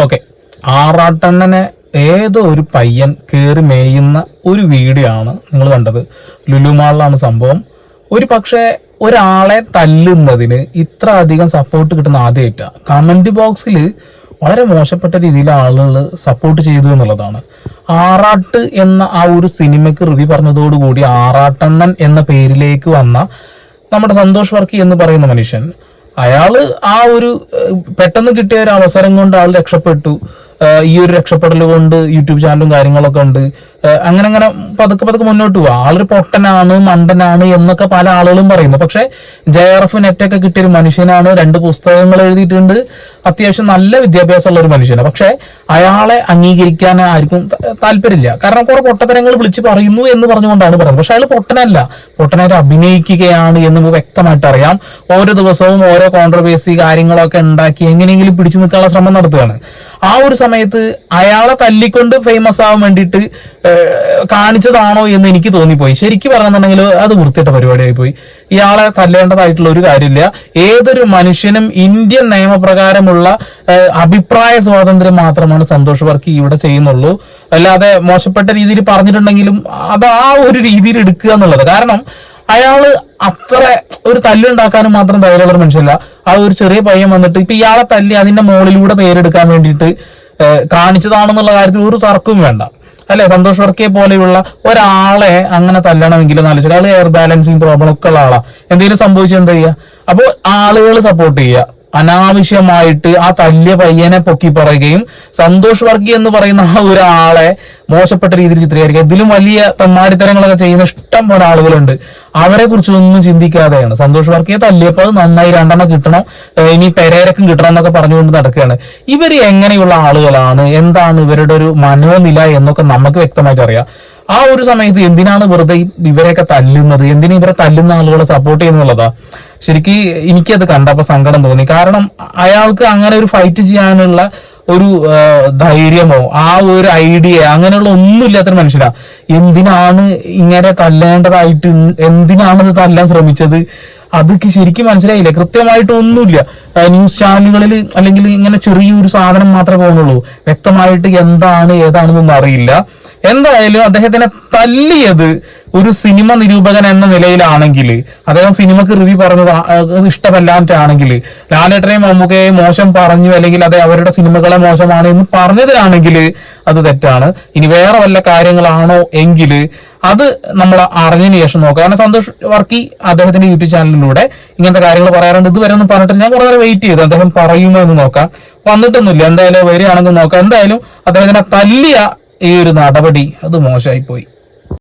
Okay. ആറാട്ടണ്ണനെ ഏതോ ഒരു പയ്യൻ കയറി മേയുന്ന ഒരു വീഡിയോ ആണ് നിങ്ങൾ കണ്ടത്. ലുലുമാളിലാണ് സംഭവം. ഒരു പക്ഷേ ഒരാളെ തല്ലുന്നതിന് ഇത്ര അധികം സപ്പോർട്ട് കിട്ടുന്ന ആദ്യമായിട്ടാണ് കമന്റ് ബോക്സിൽ വളരെ മോശപ്പെട്ട രീതിയിൽ ആളുകൾ സപ്പോർട്ട് ചെയ്തു എന്നുള്ളതാണ്. ആറാട്ട് എന്ന ആ ഒരു സിനിമയ്ക്ക് റിവ്യൂ പറഞ്ഞതോടുകൂടി ആറാട്ടണ്ണൻ എന്ന പേരിലേക്ക് വന്ന നമ്മുടെ സന്തോഷ് വർക്കി എന്ന് പറയുന്ന മനുഷ്യൻ. അയാൾ ആ ഒരു പെട്ടെന്ന് കിട്ടിയ ഒരു അവസരം കൊണ്ട് ആൾ രക്ഷപ്പെട്ടു. ഈ ഒരു രക്ഷപ്പെടൽ കൊണ്ട് യൂട്യൂബ് ചാനലും കാര്യങ്ങളൊക്കെ ഉണ്ട്. അങ്ങനെ അങ്ങനെ പതുക്കെ പതുക്കെ മുന്നോട്ട് പോവാ. ആളൊരു പൊട്ടനാണ് മണ്ടനാണ് എന്നൊക്കെ പല ആളുകളും പറയുന്നു. പക്ഷെ ജെ ആർ എഫ് നെറ്റൊക്കെ കിട്ടിയ ഒരു മനുഷ്യനാണ്. രണ്ട് പുസ്തകങ്ങൾ എഴുതിയിട്ടുണ്ട്. അത്യാവശ്യം നല്ല വിദ്യാഭ്യാസം ഉള്ള ഒരു മനുഷ്യനാണ്. പക്ഷെ അയാളെ അംഗീകരിക്കാൻ ആർക്കും താല്പര്യമില്ല. കാരണം കുറെ പൊട്ടത്തരങ്ങൾ വിളിച്ച് പറയുന്നു എന്ന് പറഞ്ഞുകൊണ്ടാണ് പറയുന്നത്. പക്ഷെ അയാൾ പൊട്ടനല്ല. പൊട്ടനായിട്ട് അഭിനയിക്കുകയാണ് എന്ന് നമുക്ക് വ്യക്തമായിട്ട് അറിയാം. ഓരോ ദിവസവും ഓരോ കോൺട്രവേഴ്സി കാര്യങ്ങളൊക്കെ ഉണ്ടാക്കി എങ്ങനെയെങ്കിലും പിടിച്ചു നിൽക്കാനുള്ള ശ്രമം നടത്തുകയാണ്. ആ ഒരു സമയത്ത് അയാളെ തല്ലിക്കൊണ്ട് ഫേമസ് ആവാൻ വേണ്ടിയിട്ട് കാണിച്ചതാണോ എന്ന് എനിക്ക് തോന്നിപ്പോയി. ശരിക്കും പറഞ്ഞിട്ടുണ്ടെങ്കിൽ അത് വൃത്തിയിട്ട പരിപാടിയായി പോയി ഇയാളെ തല്ലേണ്ടതായിട്ടുള്ള ഒരു കാര്യമില്ല. ഏതൊരു മനുഷ്യനും ഇന്ത്യൻ നിയമപ്രകാരമുള്ള അഭിപ്രായ സ്വാതന്ത്ര്യം മാത്രമാണ് സന്തോഷ് വർക്കി ഇവിടെ ചെയ്യുന്നുള്ളൂ. അല്ലാതെ മോശപ്പെട്ട രീതിയിൽ പറഞ്ഞിട്ടുണ്ടെങ്കിലും അത് ആ ഒരു രീതിയിൽ എടുക്കുക എന്നുള്ളത്. കാരണം അയാൾ അത്ര ഒരു തല്ലുണ്ടാക്കാനും മാത്രം ധൈര്യമുള്ള മനുഷ്യല്ല ആ ഒരു ചെറിയ പയ്യൻ വന്നിട്ട് ഇപ്പൊ ഇയാളെ തല്ലി അതിന്റെ മുകളിലൂടെ പേരെടുക്കാൻ വേണ്ടിയിട്ട് കാണിച്ചതാണെന്നുള്ള കാര്യത്തിൽ ഒരു തർക്കവും വേണ്ട. അല്ലെ? സന്തോഷ് വർക്കിയെ പോലെയുള്ള ഒരാളെ അങ്ങനെ തല്ലണമെങ്കിൽ നാല് ആൾ എയർ ബാലൻസിങ് പ്രോബ്ലം ഒക്കെ ഉള്ള ആളാ. എന്തെങ്കിലും സംഭവിച്ചാൽ എന്താ ചെയ്യുക അപ്പോൾ ആളുകൾ സപ്പോർട്ട് ചെയ്യുക അനാവശ്യമായിട്ട് ആ തല്ലിയ പയ്യനെ പൊക്കി പറയുകയും സന്തോഷ് വർഗി എന്ന് പറയുന്ന ആ ഒരാളെ മോശപ്പെട്ട രീതിയിൽ ചിത്രീകരിക്കുക. ഇതിലും വലിയ തമ്മാടിത്തരങ്ങളൊക്കെ ചെയ്യുന്ന ഇഷ്ടം പോലെ ആളുകളുണ്ട്. അവരെ കുറിച്ചൊന്നും ചിന്തിക്കാതെയാണ്. സന്തോഷ് വർക്കിയെ തല്ലിയപ്പോൾ നന്നായി രണ്ടെണ്ണം കിട്ടണം. ഇനി പെരേരക്കും കിട്ടണം എന്നൊക്കെ പറഞ്ഞുകൊണ്ട് നടക്കുകയാണ്. ഇവർ എങ്ങനെയുള്ള ആളുകളാണ്? എന്താണ് ഇവരുടെ ഒരു മനോനില എന്നൊക്കെ നമുക്ക് വ്യക്തമായിട്ട് അറിയാം. ആ ഒരു സമയത്ത് എന്തിനാണ് വെറുതെ ഇവരെയൊക്കെ തല്ലുന്നത്? എന്തിനാ ഇവരെ തല്ലുന്ന ആളുകളെ സപ്പോർട്ട് ചെയ്യുന്നുള്ളതാ ശരിക്കും എനിക്കത് കണ്ടപ്പോ സങ്കടം തോന്നി. കാരണം അയാൾക്ക് അങ്ങനെ ഒരു ഫൈറ്റ് ചെയ്യാനുള്ള ഒരു ധൈര്യമോ ആ ഒരു ഐഡിയ അങ്ങനെയുള്ള ഒന്നും ഇല്ലാത്തൊരു മനുഷ്യനാ എന്തിനാണ് ഇങ്ങനെ തല്ലേണ്ടതായിട്ട് എന്തിനാണ് ഇത് തല്ലാൻ ശ്രമിച്ചത്? അതൊക്കെ ശരിക്കും മനസ്സിലായില്ല? കൃത്യമായിട്ട് ഒന്നുമില്ല. ന്യൂസ് ചാനലുകളിൽ അല്ലെങ്കിൽ ഇങ്ങനെ ചെറിയൊരു സാധനം മാത്രമേ പോകുന്നുള്ളൂ വ്യക്തമായിട്ട് എന്താണ് ഏതാണെന്നൊന്നും അറിയില്ല. എന്തായാലും അദ്ദേഹത്തിനെ തല്ലിയത് ഒരു സിനിമ നിരൂപകൻ എന്ന നിലയിലാണെങ്കിൽ അദ്ദേഹം സിനിമക്ക് റിവ്യൂ പറഞ്ഞത് അത് ഇഷ്ടമല്ലാറ്റാണെങ്കിൽ ലാലേട്ടനെയും മമ്മൂക്കയെ മോശം പറഞ്ഞു അല്ലെങ്കിൽ അതെ അവരുടെ സിനിമകളെ മോശമാണ് എന്ന് പറഞ്ഞതിലാണെങ്കിൽ അത് തെറ്റാണ്. ഇനി വേറെ വല്ല കാര്യങ്ങളാണോ എങ്കിൽ അത് നമ്മൾ അറിഞ്ഞതിന് ശേഷം നോക്കാം. കാരണം സന്തോഷ് വർക്കി അദ്ദേഹത്തിന്റെ യൂട്യൂബ് ചാനലിലൂടെ ഇങ്ങനത്തെ കാര്യങ്ങൾ പറയാറുണ്ട്. ഇതുവരെ ഒന്നും പറഞ്ഞിട്ട് ഞാൻ കുറെ വെയിറ്റ് ചെയ്തു. അദ്ദേഹം പറയുമോ എന്ന് നോക്കാം. വന്നിട്ടൊന്നുമില്ല. എന്തായാലും വരികയാണെന്ന് നോക്കാം. എന്തായാലും അദ്ദേഹത്തിനെ തല്ലിയ ഈ ഒരു നടപടി അത് മോശമായി പോയി.